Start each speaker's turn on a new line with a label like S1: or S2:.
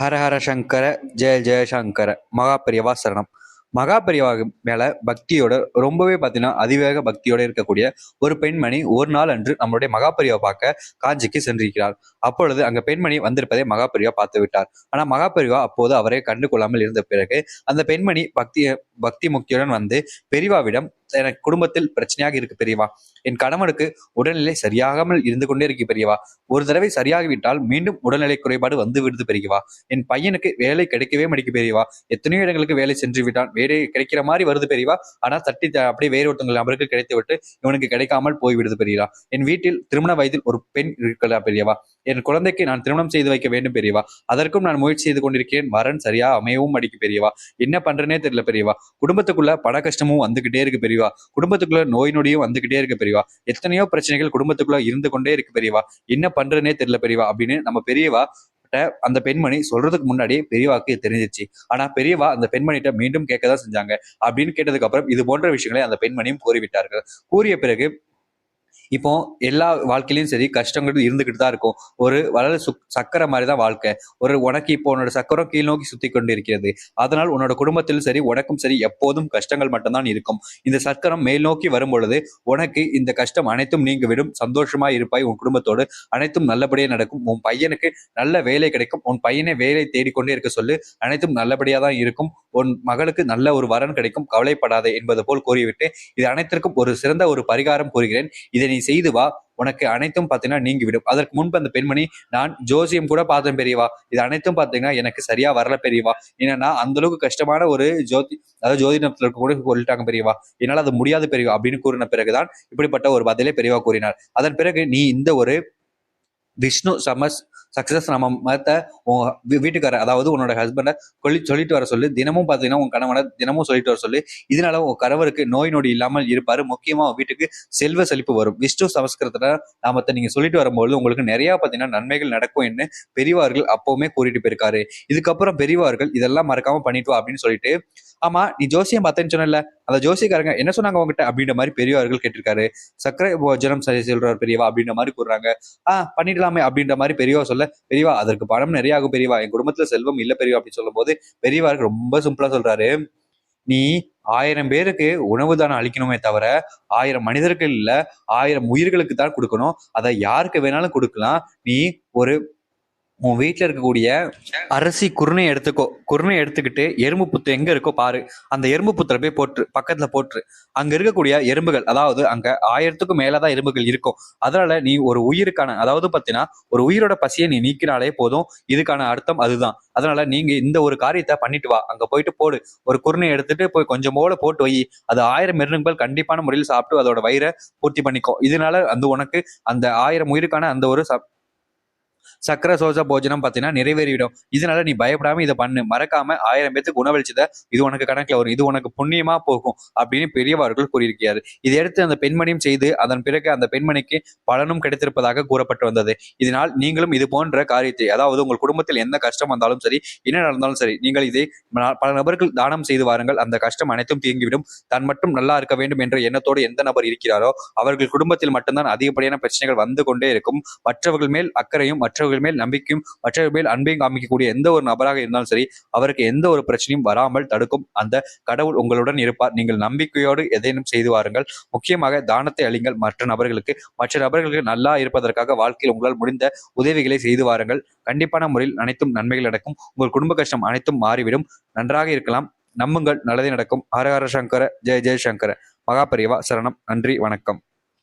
S1: ஹர ஹர சங்கர ஜெய ஜெய சங்கர. மகாபெரியவா சரணம். மகாபெரியவா மேல பக்தியோட ரொம்பவே பார்த்தீங்கன்னா அதிவேக பக்தியோட இருக்கக்கூடிய ஒரு பெண்மணி ஒரு நாள் அன்று நம்மளுடைய மகாபெரியவா பார்க்க காஞ்சிக்கு சென்றிருக்கிறார் அப்பொழுது அங்க பெண்மணி வந்திருப்பதை மகாபெரியவா பார்த்து விட்டார். ஆனா மகாபெரியவா அப்போது அவரை கண்டு கொள்ளாமல் இருந்த பிறகு அந்த பெண்மணி பக்தி பக்தி முக்தியுடன் வந்து பெரியவாவிடம் எனக்கு குடும்பத்தில் பிரச்சனையாக இருக்கு பெரியவா. என் கணவனுக்கு உடல்நிலை சரியாகாமல் இருந்து கொண்டே இருக்கு பெரியவா. ஒரு தடவை சரியாகிவிட்டால் மீண்டும் உடல்நிலை குறைபாடு வந்து விடுது பெரியவா. என் பையனுக்கு வேலை கிடைக்கவே மடிக்க பெரியவா. எத்தனையோ இடங்களுக்கு வேலை சென்று விட்டான். வேலை கிடைக்கிற மாதிரி வருது பெரியவா. ஆனா தட்டி அப்படியே வேறு ஒருத்தவங்க நபருக்கு கிடைத்து விட்டு இவனுக்கு கிடைக்காமல் போய் விடுது பெரியவா. என் வீட்டில் திருமண வயதில் ஒரு பெண் இருக்கிறா பெரியவா. என் குழந்தைக்கு நான் திருமணம் செய்து வைக்க வேண்டும் பெரியவா. அதற்கும் நான் முயற்சி செய்து கொண்டிருக்கிறேன். வரன் சரியா அமையவும் மடிக்கு பெரியவா. என்ன பண்றேனே தெரியல பெரியவா. குடும்பத்துக்குள்ள பண கஷ்டமும் வந்துகிட்டே இருக்கு பெரியவா. குடும்பத்துக்குள்ள நோய் நொடியும் வந்துகிட்டே இருக்கு பெரியவா. எத்தனையோ பிரச்சனைகள் குடும்பத்துக்குள்ள இருந்து கொண்டே இருக்கு பெரியவா. என்ன பண்றனே தெரியல பெரியவா அப்படின்னு நம்ம பெரியவா கிட்ட அந்த பெண்மணி சொல்றதுக்கு முன்னாடி பெரியவாக்கு தெரிஞ்சிச்சு ஆனா பெரியவா அந்த பெண்மணிகிட்ட மீண்டும் கேட்கதான் செஞ்சாங்க. அப்படின்னு கேட்டதுக்கு அப்புறம் இது போன்ற விஷயங்களை அந்த பெண்மணியும் கூறிவிட்டார்கள். கூறிய பிறகு இப்போ எல்லா வாழ்க்கையிலயும் சரி கஷ்டங்கள் இருந்துகிட்டு தான் இருக்கும். ஒரு வளர சு சக்கரை மாதிரி தான் வாழ்க்கை. ஒரு உனக்கு இப்போ உன்னோட சக்கரம் கீழ் நோக்கி சுத்தி கொண்டு இருக்கிறது அதனால் உன்னோட குடும்பத்திலும் சரி உனக்கும் சரி எப்போதும் கஷ்டங்கள் மட்டும்தான் இருக்கும். இந்த சக்கரம் மேல் நோக்கி வரும் பொழுது உனக்கு இந்த கஷ்டம் அனைத்தும் நீங்கிவிடும். சந்தோஷமா இருப்பாய் உன் குடும்பத்தோடு. அனைத்தும் நல்லபடியே நடக்கும். உன் பையனுக்கு நல்ல வேலை கிடைக்கும். உன் பையனை வேலை தேடிக்கொண்டே இருக்க சொல்லு. அனைத்தும் நல்லபடியா தான் இருக்கும். உன் மகளுக்கு நல்ல ஒரு வரன் கிடைக்கும் கவலைப்படாதே என்பது போல் கூறிவிட்டு இது அனைத்திற்கும் ஒரு சிறந்த ஒரு பரிகாரம் கூறுகிறேன். இதை நீ செய்து வா. உனக்கு அனைத்தும் பார்த்தீங்கன்னா நீங்கிவிடும். அதற்கு முன்பு அந்த பெண்மணி நான் ஜோசியம் கூட பார்த்தேன் பெரியவா. இது அனைத்தும் பார்த்தீங்கன்னா எனக்கு சரியா வரல பெரியவா. ஏன்னா அந்த அளவுக்கு கஷ்டமான ஒரு ஜோதி அதாவது ஜோதிடத்தில் கூட சொல்லிட்டாங்க பெரியவா. என்னால் அது முடியாது பெரியவா அப்படின்னு கூறின பிறகுதான் இப்படிப்பட்ட ஒரு பதிலை பெரியவா கூறினார். அதன் பிறகு நீ இந்த ஒரு விஷ்ணு சமஸ் சக்சஸ் நம்ம மத்த உன் வீட்டுக்காரர் அதாவது உன்னோட ஹஸ்பண்டை சொல்லி சொல்லிட்டு வர சொல்லு. தினமும் பார்த்தீங்கன்னா உன் கணவனை தினமும் சொல்லிட்டு வர சொல்லு. இதனால உன் கணவருக்கு நோய் நொடி இல்லாமல் இருப்பாரு. முக்கியமா உன் வீட்டுக்கு செல்வ செழிப்பு வரும். விஷ்ணு சமஸ்கிருதத்துல நாமத்தை நீங்க சொல்லிட்டு வரும்போது உங்களுக்கு நிறைய பார்த்தீங்கன்னா நன்மைகள் நடக்கும் என்று பெரியவார்கள் அப்பவுமே கூறிட்டு போயிருக்காரு. இதுக்கப்புறம் பெரியவார்கள் இதெல்லாம் மறக்காம பண்ணிட்டு அப்படின்னு சொல்லிட்டு ஆமா நீ ஜோசியம் பார்த்தேன்னு சொன்னல அந்த ஜோசியக்காரங்க என்ன சொன்னாங்க உங்ககிட்ட? அப்படின்ற மாதிரி பெரியவார்கள் கேட்டிருக்காரு. சர்க்கரை ஜனம் சரி சொல்றாரு பெரியவா அப்படின்ற மாதிரி கூறுறாங்க. ஆஹ் பண்ணிடலாமே அப்படின்ற மாதிரி பெரியவா சொல்ல பெரியவா அதற்கு பணம் நிறைய ஆகும் பெரியவா என் குடும்பத்துல செல்வம் இல்ல பெரியவா அப்படின்னு சொல்லும் போது பெரியவாருக்கு ரொம்ப சிம்பிளா சொல்றாரு. நீ ஆயிரம் பேருக்கு உணவு தானம் அளிக்கணுமே தவிர ஆயிரம் மனிதர்கள் இல்ல ஆயிரம் உயிர்களுக்கு தான் கொடுக்கணும். அதை யாருக்கு வேணாலும் கொடுக்கலாம். நீ ஒரு உன் வீட்டில் இருக்கக்கூடிய அரிசி குருணை எடுத்துக்கோ. குருணை எடுத்துக்கிட்டு எறும்பு புத்து எங்க இருக்கோ பாரு. அந்த எறும்பு புத்துல போய் போட்டுரு. பக்கத்துல போட்டு அங்க இருக்கக்கூடிய எறும்புகள் அதாவது அங்க ஆயிரத்துக்கும் மேலதான் எறும்புகள் இருக்கும். அதனால நீ ஒரு உயிருக்கான அதாவது பாத்தீங்கன்னா ஒரு உயிரோட பசியை நீ நீக்கினாலே போதும். இதுக்கான அர்த்தம் அதுதான். அதனால நீங்க இந்த ஒரு காரியத்தை பண்ணிட்டு வா. அங்க போயிட்டு போடு. ஒரு குருணை எடுத்துட்டு போய் கொஞ்சம் போல போட்டு வை. அது ஆயிரம் எறும்புகள் கண்டிப்பான முறையில் சாப்பிட்டு அதோட வயிறை பூர்த்தி பண்ணிக்கோ இதனால அந்த உனக்கு அந்த ஆயிரம் உயிருக்கான அந்த ஒரு சக்கர சோச போஜனம் பார்த்தீங்கன்னா நிறைவேறிவிடும். இதனால நீ பயப்படாம இதை பண்ணு. மறக்காம ஆயிரம் பேத்துக்கு உணவளிச்சத இது உனக்கு கணக்குல வரும். இது உனக்கு புண்ணியமா போகும் அப்படின்னு பெரியவர்கள் கூறியிருக்கிறார் இதையடுத்து அந்த பெண்மணியும் செய்து அதன் பிறகு அந்த பெண்மணிக்கு பலனும் கிடைத்திருப்பதாக கூறப்பட்டு வந்தது. இதனால் நீங்களும் இது போன்ற காரியத்தை அதாவது உங்கள் குடும்பத்தில் எந்த கஷ்டம் வந்தாலும் சரி என்ன நடந்தாலும் சரி நீங்கள் இதை பல நபர்கள் தானம் செய்து வாருங்கள். அந்த கஷ்டம் அனைத்தும் தீங்கிவிடும். தான் மட்டும் நல்லா இருக்க வேண்டும் என்ற எண்ணத்தோடு எந்த நபர் இருக்கிறாரோ அவர்கள் குடும்பத்தில் மட்டும்தான் அதிகப்படியான பிரச்சனைகள் வந்து கொண்டே இருக்கும். மற்றவர்கள் மேல் அக்கறையும் மற்றவர்கள் மேல் நம்பிக்கையும் மற்றவர்கள் மேல் அன்பையும் காமிக்கக்கூடிய எந்த ஒரு நபராக இருந்தாலும் சரி அவருக்கு எந்த ஒரு பிரச்சனையும் வராமல் தடுக்கும் அந்த கடவுள் உங்களுடன் இருப்பார். நீங்கள் நம்பிக்கையோடு எதையும் செய்து வாருங்கள். முக்கியமாக தானத்தை அளிங்கள் மற்ற நபர்களுக்கு மற்ற நபர்களுக்கு நல்லா இருப்பதற்காக வாழ்க்கையில் உங்களால் முடிந்த உதவிகளை செய்து வாருங்கள். கண்டிப்பான முறையில் அனைத்தும் நன்மைகள் நடக்கும். உங்கள் குடும்ப கஷ்டம் அனைத்தும் மாறிவிடும். நன்றாக இருக்கலாம். நம்புங்கள். நல்லதே நடக்கும். ஹரஹர சங்கர. ஜெய ஜெய சங்கர. மகாபரிவா சரணம். நன்றி. வணக்கம்.